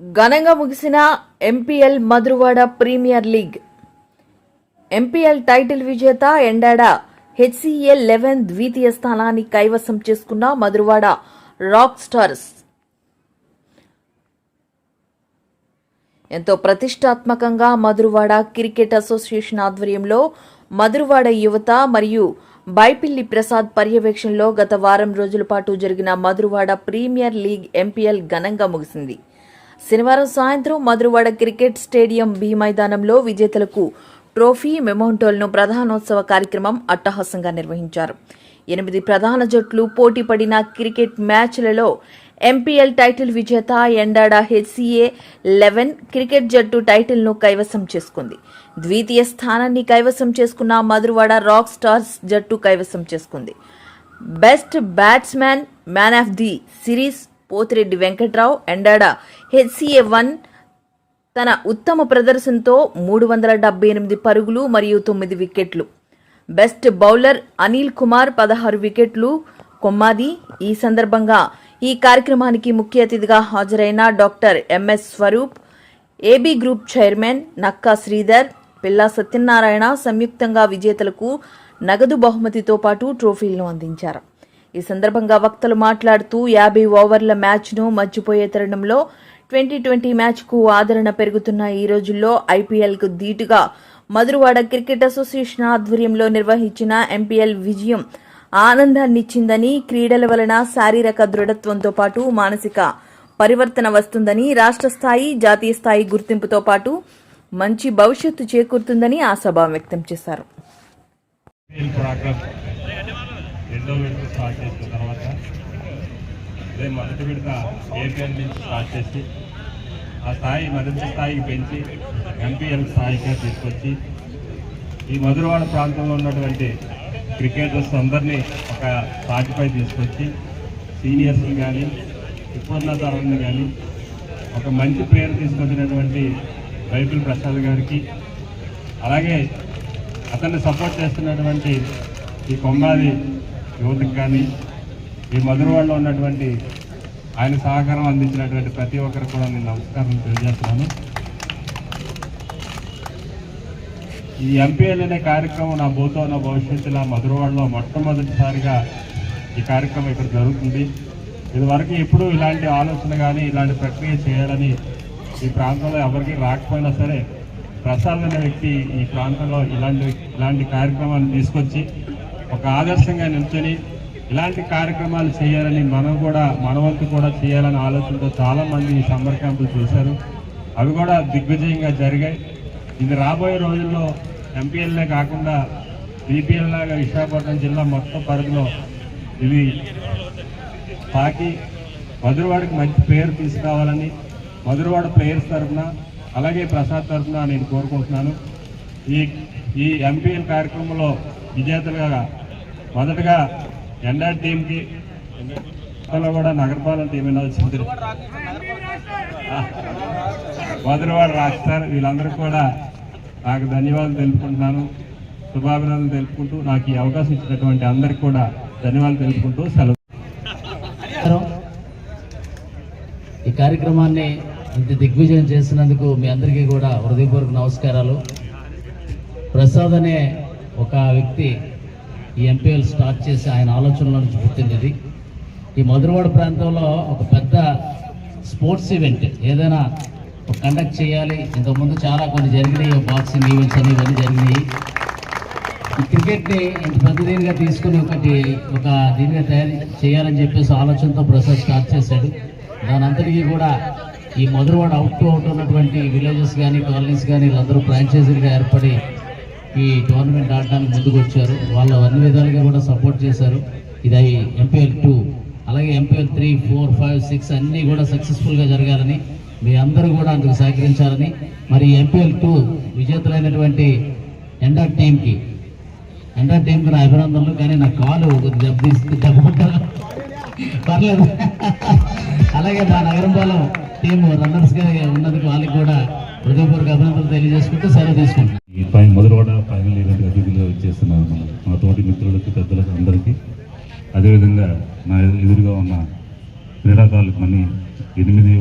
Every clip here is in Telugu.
ఘనంగా ముగిసిన MPL Madhurawada premier league. MPL title విజేత ఎండాడ హెచ్సిఎల్ లెవెన్ ద్వితీయ స్థానాన్ని కైవసం చేసుకున్న మధురవాడ రాక్ స్టార్స్. ఎంతో ప్రతిష్టాత్మకంగా మధురవాడ క్రికెట్ అసోసియేషన్ ఆధ్వర్యంలో మధురవాడ యువత మరియు బైపిల్లి ప్రసాద్ పర్యవేక్షణలో గత వారం రోజుల పాటు జరిగిన మధురవాడ ప్రీమియర్ లీగ్ ఎంపీఎల్ ఘనంగా ముగిసింది. శనివారం సాయంత్రం మధురవాడ క్రికెట్ స్టేడియం బి మైదానంలో విజేతలకు ట్రోఫీ మెమోంటోల్ను ప్రధానోత్సవ కార్యక్రమం అట్టహాసంగా నిర్వహించారు. ఎనిమిది ప్రధాన జట్లు పోటీ పడిన క్రికెట్ మ్యాచ్లలో ఎంపీఎల్ టైటిల్ విజేత ఎండాడ హెచ్సిఏ లెవెన్ క్రికెట్ జట్టు టైటిల్ను కైవసం చేసుకుంది. ద్వితీయ స్థానాన్ని కైవసం చేసుకున్న మధురవాడ రాక్ స్టార్స్ జట్టు కైవసం చేసుకుంది. Best batsmen man of the series Pothireddy Venkatrao Endada HCA one తన ఉత్తమ ప్రదర్శనతో మూడు వందల డెబ్బై ఎనిమిది పరుగులు మరియు తొమ్మిది వికెట్లు. బెస్ట్ బౌలర్ అనిల్ కుమార్ పదహారు వికెట్లు. కొమ్మాది ఈ సందర్భంగా ఈ కార్యక్రమానికి ముఖ్య అతిథిగా హాజరైన doctor MS Swaroop AB group chairman Nakka Sridhar Pilla Satyanarayana సంయుక్తంగా విజేతలకు నగదు బహుమతితో పాటు ట్రోఫీలను అందించారు. ఈ సందర్భంగా వక్తలు మాట్లాడుతూ యాభై ఓవర్ల మ్యాచ్ను మర్చిపోయే తరుణంలో ట్వంటీ ట్వంటీ మ్యాచ్కు ఆదరణ పెరుగుతున్న ఈ రోజుల్లో ఐపీఎల్కు ధీటుగా మధురవాడ క్రికెట్ అసోసియేషన్ ఆధ్వర్యంలో నిర్వహించిన ఎంపీఎల్ విజయం ఆనందాన్నిచ్చిందని క్రీడల వలన శారీరక దృఢత్వంతో పాటు మానసిక పరివర్తన వస్తుందని రాష్ట్ర స్థాయి జాతీయ స్థాయి గుర్తింపుతో పాటు మంచి భవిష్యత్తు చేకూరుతుందని ఆశాభావం వ్యక్తం చేశారు. రెండో విడత స్టార్ట్ చేసిన తర్వాత అదే మొదటి విడత ఏపీఎల్ నుంచి స్టార్ట్ చేసి ఆ స్థాయి మరింత స్థాయికి పెంచి ఎంపీఎల్ స్థాయిగా తీసుకొచ్చి ఈ మధురవాడ ప్రాంతంలో ఉన్నటువంటి క్రికెటర్స్ అందరినీ ఒక తాటిపై తీసుకొచ్చి సీనియర్స్ని కానీ ఇప్పుడున్న తరాన్ని కానీ ఒక మంచి పేరు తీసుకొచ్చినటువంటి బైబిల్ ప్రసాద్ గారికి అలాగే అతన్ని సపోర్ట్ చేస్తున్నటువంటి ఈ కొమ్మాది యువతకు కానీ ఈ మధురవాడలో ఉన్నటువంటి ఆయన సహకారం అందించినటువంటి ప్రతి ఒక్కరికి కూడా నేను నమస్కారం తెలియజేస్తున్నాను. ఈ ఎంపీఎల్ అనే కార్యక్రమం నా భూతో నా భవిష్యత్తులో మధురవాడలో మొట్టమొదటిసారిగా ఈ కార్యక్రమం ఇక్కడ జరుగుతుంది. ఇదివరకు ఎప్పుడూ ఇలాంటి ఆలోచన కానీ ఇలాంటి ప్రక్రియ చేయాలని ఈ ప్రాంతంలో ఎవరికి రాకపోయినా సరే ప్రసాద్ అనే వ్యక్తి ఈ ప్రాంతంలో ఇలాంటి ఇలాంటి కార్యక్రమాన్ని తీసుకొచ్చి ఒక ఆదర్శంగా నిల్చొని ఇలాంటి కార్యక్రమాలు చేయాలని మనం కూడా మనవంతు కూడా చేయాలని ఆలోచనతో చాలామంది ఈ సమ్మర్ క్యాంపులు చేశారు. అవి కూడా దిగ్విజయంగా జరిగాయి. ఇది రాబోయే రోజుల్లో ఎంపీఎల్ఏ కాకుండా బీపీఎల్ లాగా విశాఖపట్నం జిల్లా మొత్తం పరిధిలో ఇవి తాకి మధురవాడకి మంచి పేరు తీసుకురావాలని మధురవాడ ప్లేయర్స్ తరఫున అలాగే ప్రసాద్ తరఫున నేను కోరుకుంటున్నాను. ఈ ఈ ఎంపీఎల్ కార్యక్రమంలో విజేతలుగా మొదటగా ఎన్ఆర్ టీంకి లో కూడా నగరపాలన టీం వచ్చింది. మధురవాడ రాస్తారు వీళ్ళందరూ కూడా నాకు ధన్యవాదాలు తెలుపుకుంటున్నాను. శుభాభినందనలు తెలుపుకుంటూ నాకు ఈ అవకాశం ఇచ్చినటువంటి అందరికీ కూడా ధన్యవాదాలు తెలుపుకుంటూ సెలవు. ఈ కార్యక్రమాన్ని ఇంత దిగ్విజయం చేసినందుకు మీ అందరికీ కూడా హృదయపూర్వక నమస్కారాలు. ప్రసాద్ అనే ఒక వ్యక్తి ఈ ఎంపీఎల్ స్టార్ట్ చేసి ఆయన ఆలోచనల నుంచి పుట్టింది ఈ మధురవాడ ప్రాంతంలో ఒక పెద్ద స్పోర్ట్స్ ఈవెంట్ ఏదైనా కండక్ట్ చేయాలి. ఇంతకుముందు చాలా కొన్ని జరిగినాయి బాక్సింగ్ ఈవెంట్స్ అని ఇవన్నీ జరిగినాయి. ఈ క్రికెట్ని ఇంత పెద్ద దీనిగా తీసుకుని ఒకటి ఒక దీనిగా తయారు చేయాలని చెప్పేసి ఆలోచనతో ప్రసాద్ స్టార్ట్ చేశాడు. దాని అంతటికీ కూడా ఈ మధురవాడ అవుట్ టు అవుట్ ఉన్నటువంటి విలేజెస్ కానీ కాలనీస్ కానీ వీళ్ళందరూ ఫ్రాంచైజీలుగా ఏర్పడి ఈ టోర్నమెంట్ ఆడడానికి ముందుకు వచ్చారు. వాళ్ళు అన్ని విధాలుగా కూడా సపోర్ట్ చేశారు. ఇది ఎంపీఎల్ టూ అలాగే MPL three four five six అన్నీ కూడా సక్సెస్ఫుల్గా జరగాలని మీ అందరూ కూడా అందుకు సహకరించాలని. మరి ఎంపీఎల్ టూ విజేతలైనటువంటి ఎండర్ టీంకి ఎండా టీంకి నా అభినందనలు. కానీ నా కాలు దెబ్బతీసి దెబ్బ పర్లేదు. అలాగే మా నగరంపాలెం టీము రన్నర్స్గా ఉన్నందుకు వాళ్ళకి కూడా హృదయపూర్వక అభినందనలు తెలియజేసుకుంటూ సెలవు తీసుకుంటాం ఈ పై మొదలువాడ ఫైనల్ ఈవెంట్ అతిథులు వచ్చేస్తున్నాను మా తోటి మిత్రులకి పెద్దలకు అందరికీ. అదేవిధంగా నా ఎదురుగా ఉన్న క్రీడాకారులకు మనీ ఎనిమిది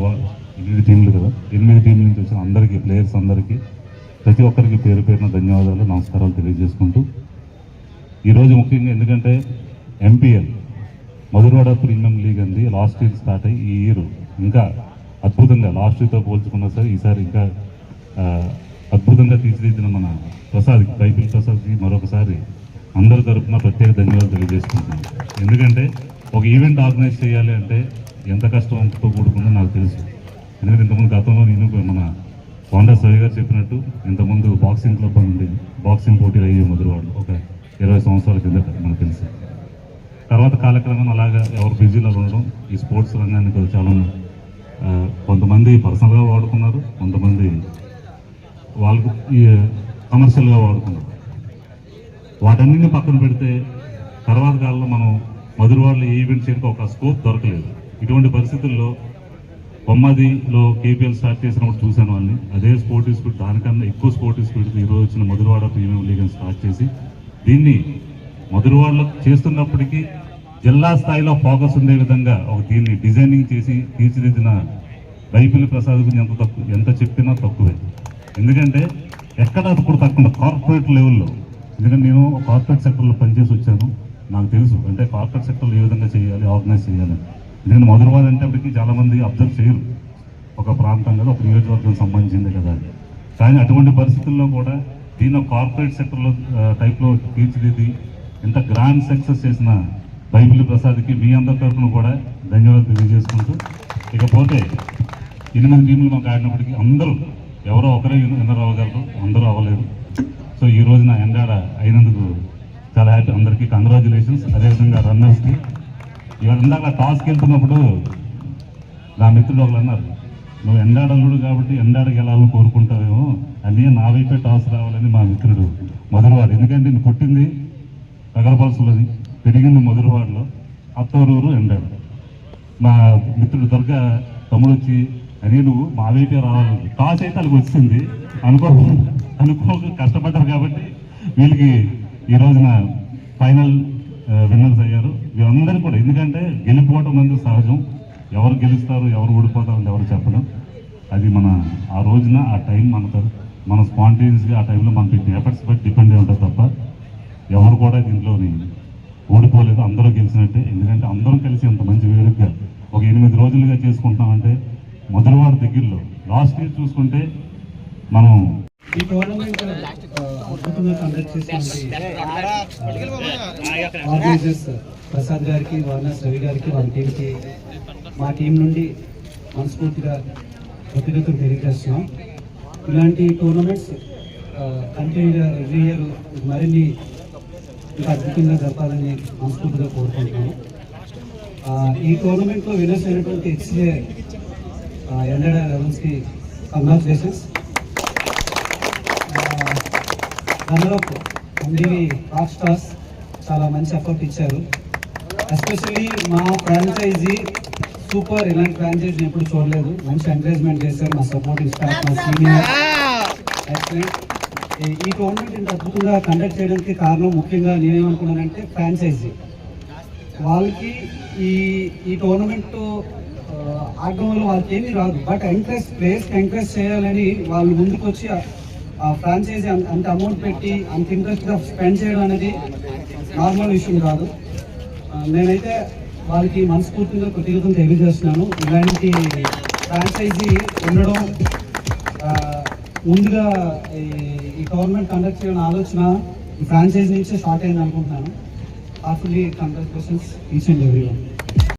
ఎనిమిది టీంలు కదా? ఎనిమిది టీంల నుంచి వచ్చిన అందరికీ ప్లేయర్స్ అందరికీ ప్రతి ఒక్కరికి పేరు పేరున ధన్యవాదాలు నమస్కారాలు తెలియజేసుకుంటూ. ఈరోజు ముఖ్యంగా ఎందుకంటే ఎంపీఎల్ మధురవాడ ప్రీమియం లీగ్ అంది. లాస్ట్ ఇయర్ స్టార్ట్ అయ్యి ఈ ఇయర్ ఇంకా అద్భుతంగా లాస్ట్ ఇయర్తో పోల్చుకున్నా సరే ఈసారి ఇంకా అద్భుతంగా తీర్చిదిద్దిన మన ప్రసాద్ బైబిల్ ప్రసాద్కి మరొకసారి అందరి తరఫున ప్రత్యేక ధన్యవాదాలు తెలియజేసుకుంటున్నాను. ఎందుకంటే ఒక ఈవెంట్ ఆర్గనైజ్ చేయాలి అంటే ఎంత కష్టంతో కూడుకుందో నాకు తెలుసు. ఎందుకంటే ఇంతకుముందు గతంలో నేను మన హోండా సవి గారు చెప్పినట్టు ఇంతకుముందు బాక్సింగ్ క్లబ్ అని ఉండేది బాక్సింగ్ పోటీలు అయ్యే మొదలువాళ్ళు ఒక ఇరవై సంవత్సరాల కిందట మనకు తెలుసు. తర్వాత కాలక్రమం అలాగా ఎవరు బిజీలో ఉండడం ఈ స్పోర్ట్స్ రంగానికి చాలా కొంతమంది పర్సనల్గా వాడుకున్నారు కొంతమంది వాళ్ళకు కమర్షియల్గా వాడుకున్నారు వాటన్నిటిని పక్కన పెడితే తర్వాత కాలంలో మనం మధురవాడలో ఏ ఈవెంట్ చేయడానికి ఒక స్కోప్ దొరకలేదు. ఇటువంటి పరిస్థితుల్లో బొమ్మదిలో కేపీఎల్ స్టార్ట్ చేసినప్పుడు చూశాను వాళ్ళని అదే స్పోర్టివ్ స్పీడ్ దానికన్నా ఎక్కువ స్పోర్టివ్ స్పీడ్ ఈరోజు వచ్చిన మధురవాడ ప్రీమియం లీగ్ స్టార్ట్ చేసి దీన్ని మధురవాడలో చేస్తున్నప్పటికీ జిల్లా స్థాయిలో ఫోకస్ ఉండే విధంగా ఒక దీన్ని డిజైనింగ్ చేసి తీర్చిదిద్దిన బైపిల్ ప్రసాద్ గురించి ఎంత తక్కువ ఎంత చెప్పినా తక్కువే. ఎందుకంటే ఎక్కడ ఇప్పుడు తక్కువ కార్పొరేట్ లెవెల్లో ఎందుకంటే నేను కార్పొరేట్ సెక్టర్లో పనిచేసి వచ్చాను. నాకు తెలుసు. అంటే కార్పొరేట్ సెక్టర్లో ఏ విధంగా చేయాలి ఆర్గనైజ్ చేయాలి. ఎందుకంటే మధురవాడ అంటే అప్పటికి చాలామంది అబ్జర్వ్ చేయరు. ఒక ప్రాంతం కదా ఒక నియోజకవర్గం సంబంధించింది కదా కానీ అటువంటి పరిస్థితుల్లో కూడా దీన్ని ఒక కార్పొరేట్ సెక్టర్లో టైప్లో తీర్చిదిద్ది ఇంత గ్రాండ్ సక్సెస్ చేసిన బైబిల్ ప్రసాద్కి మీ అందరి తరఫున కూడా ధన్యవాదాలు తెలియజేసుకుంటూ. ఇకపోతే ఎనిమిది టీంలు మాకు ఆడినప్పటికీ అందరూ ఎవరో ఒకరే విన్నర్ అవ్వగలరు? అందరూ అవ్వలేరు. సో ఈ రోజున ఎండాడ అయినందుకు చాలా హ్యాపీ. అందరికీ కంగ్రాచులేషన్స్ అదేవిధంగా రన్నర్స్కి ఇవాళ ఇందాక టాస్కి వెళ్తున్నప్పుడు నా మిత్రుడు ఒకరు అన్నారు నువ్వు ఎండాడలుడు కాబట్టి ఎండాడకి వెళ్ళాలని కోరుకుంటావేమో? అన్నీ నా వైపే టాస్ రావాలని మా మిత్రుడు మధురవాడు. ఎందుకంటే నేను పుట్టింది తగలపలసలోని పెరిగింది మధురవాడలో అత్తవరూరు ఎండాడు. మా మిత్రుడు దొరక తమ్ముడు వచ్చి అని నువ్వు మా వైపే రావాలి. టాస్ అయితే వాళ్ళకి వచ్చింది అనుకో అనుకోక కష్టపడ్డారు కాబట్టి వీళ్ళకి ఈ రోజున ఫైనల్ విన్నర్స్ అయ్యారు. వీరందరూ కూడా ఎందుకంటే గెలిపోవటం అనేది సహజం. ఎవరు గెలుస్తారు ఎవరు ఓడిపోతారు ఎవరు చెప్పడం అది మన ఆ రోజున ఆ టైం మన మన స్పాంటేనియస్గా ఆ టైంలో మన పెట్టిన ఎఫర్ట్స్ బట్టి డిపెండ్ అయి ఉంటుంది తప్ప ఎవరు కూడా దీంట్లోని ఓడిపోలేదు. అందరూ గెలిచినట్టే. ఎందుకంటే అందరూ కలిసి అంత మంచి వేడుక ఒక ఎనిమిది రోజులుగా చేసుకుంటున్నామంటే మొదటివాడు దగ్గరలో. లాస్ట్ ఇయర్ చూసుకుంటే మనం ఈ టోర్నమెంట్ అద్భుతంగా కండక్ట్ చేసినటువంటి ఆర్గనైజర్స్ ప్రసాద్ గారికి వారణాస్ రవి గారికి వాళ్ళ టీంకి మా టీం నుండి మనస్ఫూర్తిగా కృతజ్ఞతలు తెలియజేస్తున్నాం. ఇలాంటి టోర్నమెంట్స్ కంటిన్యూగా ఎవ్రీ ఇయర్ మరిన్ని ఇంకా అద్భుతంగా జరపాలని మనస్ఫూర్తిగా కోరుకుంటున్నాము. ఈ టోర్నమెంట్లో విన్నర్స్ అయినటువంటి లెవెన్స్కి కంగ్రాచులేషన్స్ రన్నరప్ అందివి రాక్ స్టార్స్ చాలా మంచి ఎఫర్ట్ ఇచ్చారు. ఎస్పెషల్లీ మా ఫ్రాంచైజీ సూపర్ ఇలాంటి ఫ్రాంచైజీ ఎప్పుడు చూడలేదు. మంచి ఎంకరేజ్మెంట్ చేశారు మా సపోర్టింగ్ స్టాఫ్ మా సీనియర్ ఎక్సలెంట్ ఈ టోర్నమెంట్ ఇంత అద్భుతంగా కండక్ట్ చేయడానికి కారణం ముఖ్యంగా నేనేమనుకున్నానంటే ఫ్రాంచైజీ వాళ్ళకి ఈ ఈ టోర్నమెంట్ ఆడడం వాళ్ళకి ఏమీ రాదు బట్ ఎంకరేజ్ ప్లేయర్స్కి ఎంకరేజ్ చేయాలని వాళ్ళు ముందుకు వచ్చి ఆ- ఫ్రాంచైజీ అంత అంత అమౌంట్ పెట్టి అంత ఇంట్రెస్ట్గా స్పెండ్ చేయడం అనేది నార్మల్ విషయం కాదు. నేనైతే వాళ్ళకి మనస్ఫూర్తిగా కృతజ్ఞతలు తెలియజేస్తున్నాను. ఇలాంటి ఫ్రాంచైజీ ఉండడం ముందుగా ఈ- ఈ గవర్నమెంట్ కండక్ట్ చేయడం ఆలోచన ఈ ఫ్రాంచైజీ నుంచే స్టార్ట్ అయింది అనుకుంటున్నాను heartfully congratulations each and every one